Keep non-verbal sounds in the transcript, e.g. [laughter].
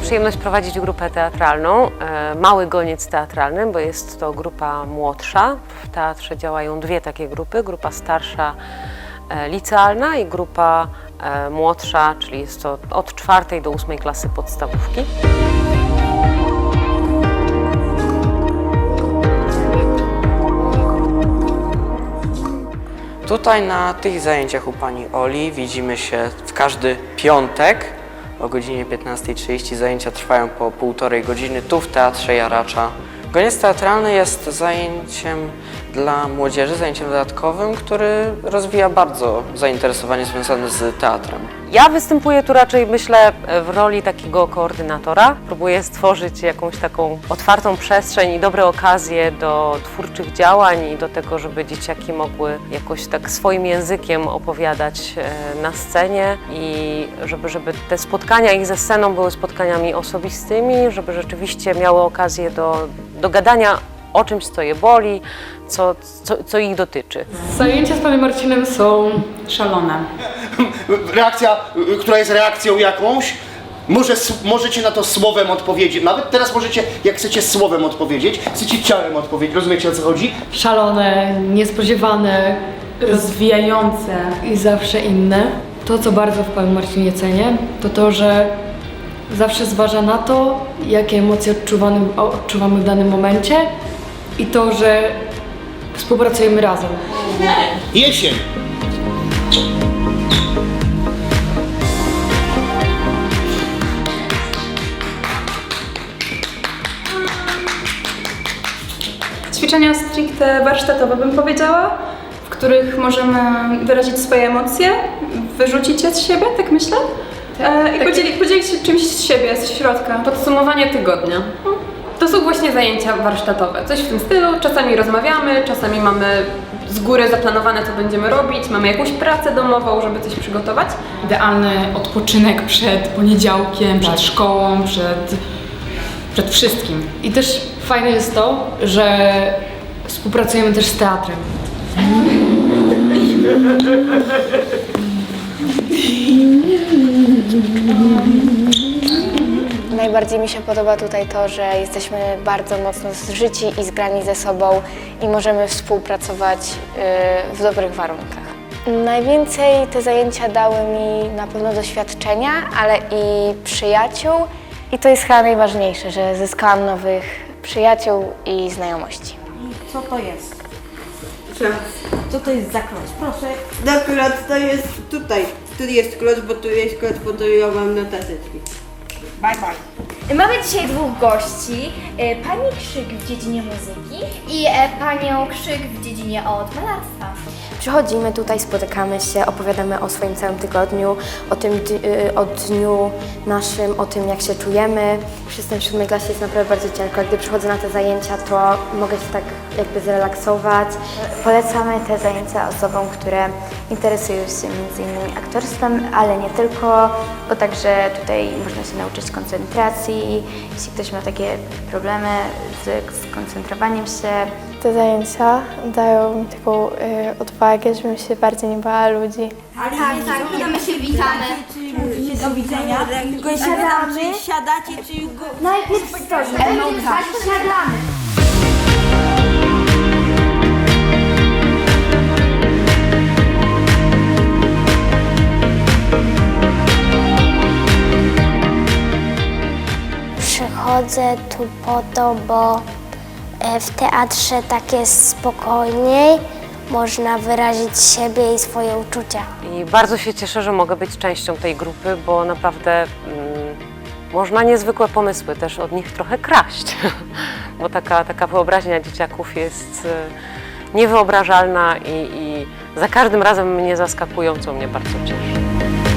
przyjemność prowadzić grupę teatralną, e, Mały Goniec Teatralny, bo jest to grupa młodsza. W teatrze działają dwie takie grupy, grupa starsza e, licealna i grupa e, młodsza, czyli jest to od czwartej do ósmej klasy podstawówki. Tutaj na tych zajęciach u pani Oli widzimy się w każdy piątek o godzinie 15.30. Zajęcia trwają po półtorej godziny tu w Teatrze Jaracza. Goniec teatralny jest zajęciem dla młodzieży, zajęciem dodatkowym, który rozwija bardzo zainteresowanie związane z teatrem. Ja występuję tu raczej, myślę, w roli takiego koordynatora. Próbuję stworzyć jakąś taką otwartą przestrzeń i dobre okazje do twórczych działań i do tego, żeby dzieciaki mogły jakoś tak swoim językiem opowiadać e, na scenie i żeby, żeby te spotkania ich ze sceną były spotkaniami osobistymi, żeby rzeczywiście miały okazję do, do gadania o czymś, co je boli, co, co, co ich dotyczy. Zajęcia z panem Marcinem są szalone. [laughs] reakcja, która jest reakcją jakąś, może, możecie na to słowem odpowiedzieć. Nawet teraz możecie, jak chcecie słowem odpowiedzieć, chcecie ciałem odpowiedzieć. Rozumiecie o co chodzi? Szalone, niespodziewane, rozwijające i zawsze inne. To, co bardzo w panu Marcinie cenię, to to, że zawsze zważa na to, jakie emocje odczuwamy, odczuwamy w danym momencie i to, że współpracujemy razem. Jesień. Ćwiczenia stricte warsztatowe bym powiedziała, w których możemy wyrazić swoje emocje, wyrzucić je z siebie, tak myślę. E, I podzielić, podzielić się czymś z siebie, z środka. Podsumowanie tygodnia. To są właśnie zajęcia warsztatowe. Coś w tym stylu. Czasami rozmawiamy, czasami mamy z góry zaplanowane, co będziemy robić, mamy jakąś pracę domową, żeby coś przygotować. idealny odpoczynek przed poniedziałkiem, przed szkołą, przed, przed wszystkim. I też fajne jest to, że współpracujemy też z teatrem. Najbardziej mi się podoba tutaj to, że jesteśmy bardzo mocno zżyci i zgrani ze sobą i możemy współpracować y, w dobrych warunkach. Najwięcej te zajęcia dały mi na pewno doświadczenia, ale i przyjaciół. I to jest chyba najważniejsze, że zyskałam nowych przyjaciół i znajomości. Co to jest? Co to jest za kloc? Proszę. No kloc to jest tutaj. Tu jest kloc, bo tu jest kloc, bo to ja mam notateczki. Bye bye. Mamy dzisiaj dwóch gości. e, Pani Krzyk w dziedzinie muzyki i e, panią Krzyk w dziedzinie od malarstwa. Przychodzimy tutaj, spotykamy się, opowiadamy o swoim całym tygodniu, o tym y, o dniu naszym, o tym jak się czujemy. Jestem w siódmej klasie, jest naprawdę bardzo ciężko. Gdy przychodzę na te zajęcia, to mogę się tak jakby zrelaksować. Polecamy te zajęcia osobom, które interesują się między innymi aktorstwem, ale nie tylko, bo także tutaj można się nauczyć koncentracji. Jeśli ktoś ma takie problemy z skoncentrowaniem się, Te zajęcia dają mi taką y, odwagę, żebym się bardziej nie bała ludzi. Ale Tak, tak, witamy się, witamy. Czy do widzenia? Tylko siadamy. Czy siadacie, czy go... Najpierw stoimy, siadamy. Przychodzę tu po to, bo w teatrze tak jest spokojniej, można wyrazić siebie i swoje uczucia. I bardzo się cieszę, że mogę być częścią tej grupy, bo naprawdę mm, można niezwykłe pomysły też od nich trochę kraść, [laughs] bo taka, taka wyobraźnia dzieciaków jest e, niewyobrażalna i, i za każdym razem mnie zaskakują, co mnie bardzo cieszy.